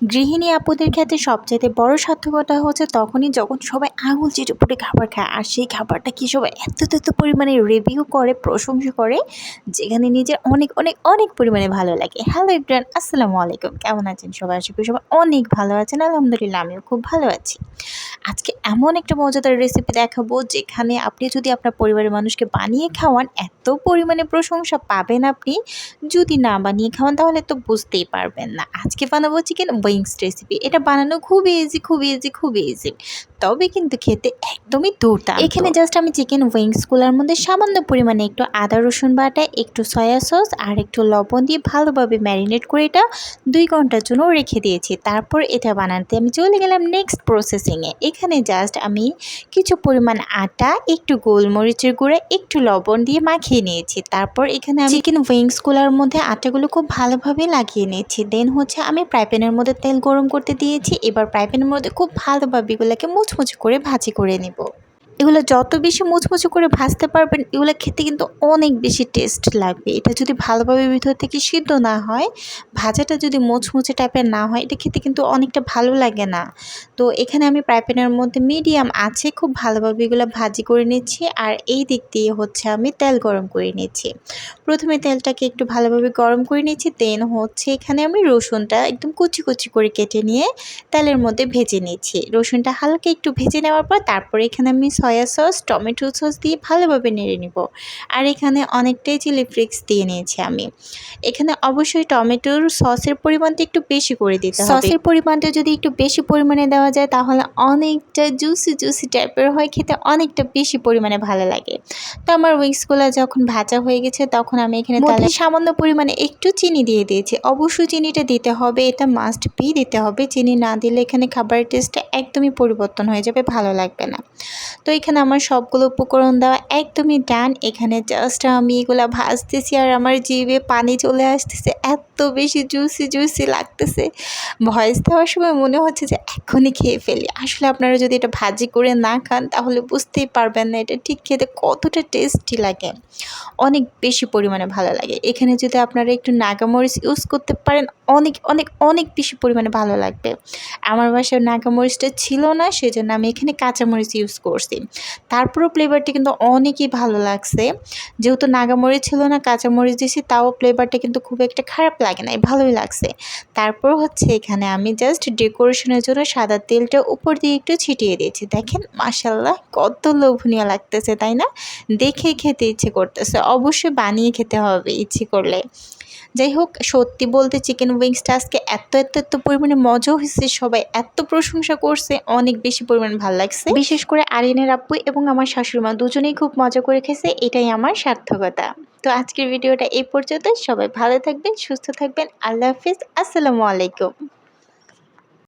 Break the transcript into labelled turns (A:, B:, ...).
A: গৃহিণী আপুদের ক্ষেত্রে সবচেয়ে বড় সার্থকতা হচ্ছে তখনই যখন সবাই আঙুল চেটে পুটে খাবার খায়। আর সেই খাবারটা কি সবাই এত এত পরিমাণে রিভিউ করে, প্রশংসা করে, যেখানে নিজের অনেক অনেক অনেক পরিমাণে ভালো লাগে। হ্যালো ইব্রান আসসালামু আলাইকুম। কেমন আছেন সবাই? আশা করি সবাই অনেক ভালো আছেন। আলহামদুলিল্লাহ, আমিও খুব ভালো আছি। আজকে এমন একটা মজাদার রেসিপি দেখাবো, যেখানে আপনি যদি আপনার পরিবারের মানুষকে বানিয়ে খাওয়ান, এত পরিমাণে প্রশংসা পাবেন আপনি। যদি না বানিয়ে খাওয়ান, তাহলে তো বুঝতেই পারবেন না। আজকে বানাবো চিকেন উইংস রেসিপি এটা বানানো খুবই ইজি খুবই ইজি খুবই ইজি তবে কিন্তু খেতে একদমই দুর্দান্ত। এখানে জাস্ট আমি চিকেন উইংসগুলোর মধ্যে সামান্য পরিমাণে একটু আদা, রসুন বাটা, একটু সয়া সস আর একটু লবণ দিয়ে ভালোভাবে ম্যারিনেট করে এটা দুই ঘণ্টার জন্য রেখে দিয়েছি। তারপর এটা বানাতে আমি চলে গেলাম নেক্সট প্রসেসিংয়ে এখানে জাস্ট আমি কিছু পরিমাণ আটা, একটু গোলমরিচের গুঁড়া, একটু লবণ দিয়ে মাখিয়ে নিয়েছি। তারপর এখানে আমি চিকেন উইংসগুলোর মধ্যে আটাগুলো খুব ভালোভাবে লাগিয়ে নিয়েছি। দেন হচ্ছে আমি প্রাইপ্যানের মধ্যে তেল গরম করতে দিয়েছি। এবার প্রাইপ্যানের মধ্যে খুব ভালোভাবে এগুলোকে মুচমুচে করে ভাজি করে নেব। এগুলো যত বেশি মুচমুচে করে ভাজতে পারবেন, এগুলো খেতে কিন্তু অনেক বেশি টেস্ট লাগবে। এটা যদি ভালোভাবে ভিতর থেকে সিদ্ধ না হয়, ভাজাটা যদি মুচমুচে টাইপের না হয়, এটা খেতে কিন্তু অনেকটা ভালো লাগে না। তো এখানে আমি ফ্রাই প্যানের মধ্যে মিডিয়াম আছে, খুব ভালোভাবে এগুলো ভাজি করে নিচ্ছি আর এই দিক দিয়ে হচ্ছে আমি তেল গরম করে নিচ্ছি। প্রথমে তেলটাকে একটু ভালোভাবে গরম করে নিচ্ছি দেন হচ্ছে এখানে আমি রসুনটা একদম কুচি কুচি করে কেটে নিয়ে তেলের মধ্যে ভেজে নিচ্ছি। রসুনটা হালকা একটু ভেজে নেওয়ার পর তারপরে এখানে আমি সয়া সস টমেটো সস দিয়ে ভালোভাবে নেড়ে নিব। আর এখানে অনেকটাই চিলি ফ্লেক্স দিয়ে নিয়েছি আমি। এখানে অবশ্যই টমেটোর সসের পরিমাণটা একটু বেশি করে দিতে হবে। সসের পরিমাণটা যদি একটু বেশি পরিমাণে দেওয়া যায় তাহলে অনেকটা জুসি জুসি টাইপের হয় খেতে অনেকটা বেশি পরিমাণে ভালো লাগে। তো আমার উইংসগুলো যখন ভাজা হয়ে গেছে তখন আমি এখানে তাহলে সামান্য পরিমাণে একটু চিনি দিয়ে দিয়েছি। অবশ্যই চিনিটা দিতে হবে এটা মাস্ট বি দিতে হবে। চিনি না দিলে এখানে খাবারের টেস্টটা একদমই পরিবর্তন হয়ে যাবে ভালো লাগবে না। তো এখানে আমার সবগুলো উপকরণ দেওয়া একদমই ডান। এখানে জাস্ট আমি এগুলো ভাজতেছি আর আমার জিভে পানি চলে আসতেছে। এত বেশি জুসি জুসি লাগতেছে। ভয়েস দেওয়ার সময় মনে হচ্ছে যে এখনই খেয়ে ফেলি। আসলে আপনারা যদি এটা ভাজি করে না খান, তাহলে বুঝতেই পারবেন না এটা ঠিক খেতে কতটা টেস্টি লাগে। অনেক বেশি পরিমাণে ভালো লাগে। এখানে যদি আপনারা একটু নাগামরিচ ইউজ করতে পারেন অনেক অনেক অনেক বেশি পরিমাণে ভালো লাগবে। আমার বাসায় নাগামরিচটা ছিল না, সেজন্য আমি এখানে কাঁচামরিচ ইউজ করছি। তারপরেও ফ্লেভারটা কিন্তু অনেকই ভালো লাগছে। যেহেতু নাগামরিচ ছিল না, কাঁচামরিচ দিয়েছি, তাও ফ্লেভারটা কিন্তু খুব একটা খারাপ লাগে না ভালোই লাগছে। তারপর হচ্ছে এখানে আমি জাস্ট ডেকোরেশনের জন্য সাদা তেলটা উপর দিয়ে একটু ছিটিয়ে দিয়েছি। দেখেন মাসাল্লাহ কত লোভনীয় লাগতেছে, তাই না? দেখে খেতে ইচ্ছে করতেছে। অবশ্যই বানিয়ে খেতে হবে ইচ্ছে করলে। যাই হোক, সত্যি বলতে চিকেন উইংসটা আজকে এত এত এত পরিমাণে মজাও হয়েছে, সবাই এত প্রশংসা করছে, অনেক বেশি পরিমাণে ভালো লাগছে। বিশেষ করে আরিনের আপু এবং আমার শাশুড়িমা দুজনেই খুব মজা করে খেয়েছে, এটাই আমার সার্থকতা। তো আজকের ভিডিওটা এই পর্যন্ত সবাই ভালো থাকবেন, সুস্থ থাকবেন, আল্লাহ হাফিজ, আসসালামু আলাইকুম।